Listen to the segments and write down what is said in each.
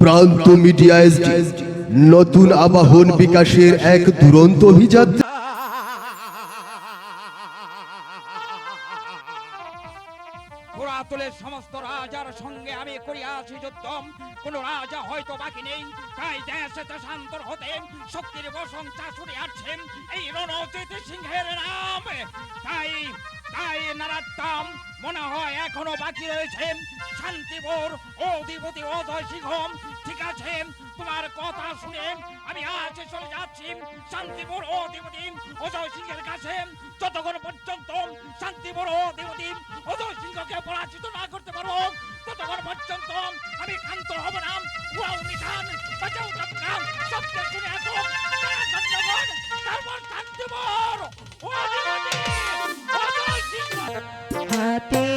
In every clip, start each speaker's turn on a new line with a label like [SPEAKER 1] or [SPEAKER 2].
[SPEAKER 1] প্রান্ত মিডিয়া নতুন আবাহন বিকাশের এক দুরন্ত অভিযান
[SPEAKER 2] পুরাতনের সমস্ত রাজার সঙ্গে আমি করিয়াছি যুদ্ধ কোন রাজা হয়তো বাকি নেই। তাই দেশে দেশান্তর হতে শক্তির প্রশংসা শুনে আসছেন এই রণজিৎ সিংহের নাম। তাই তাই নারাত্তাম, মনে হয় এখনও বাকি রয়েছে। শান্তিপুর, অধিপতি অজয় সিংহ ঠিক আছে, তোমার কথা শুনে আমি আজ চলে যাচ্ছি। শান্তিপুর, অধিপতি অজয় সিংহের কাছে। যতক্ষণ পর্যন্ত শান্তিপুর, অধিপতি অজয় সিংহকে পরাজিত না করতে পারব ততক্ষণ পর্যন্ত আমি ক্ষান্ত হব না। উহাও নিশান বাঁচাও শুনে আসো তারা তারপর শান্তি
[SPEAKER 3] হাতে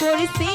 [SPEAKER 3] করেছি।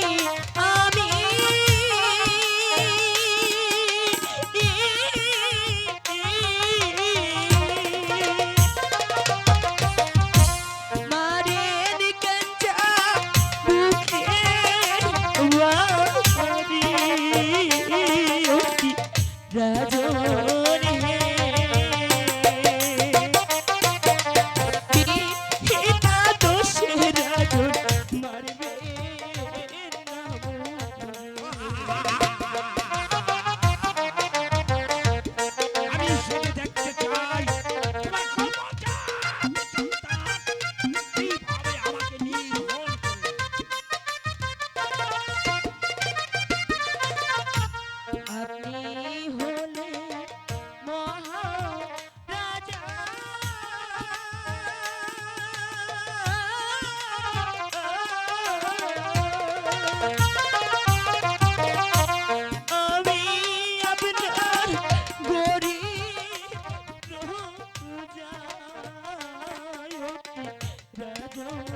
[SPEAKER 2] go.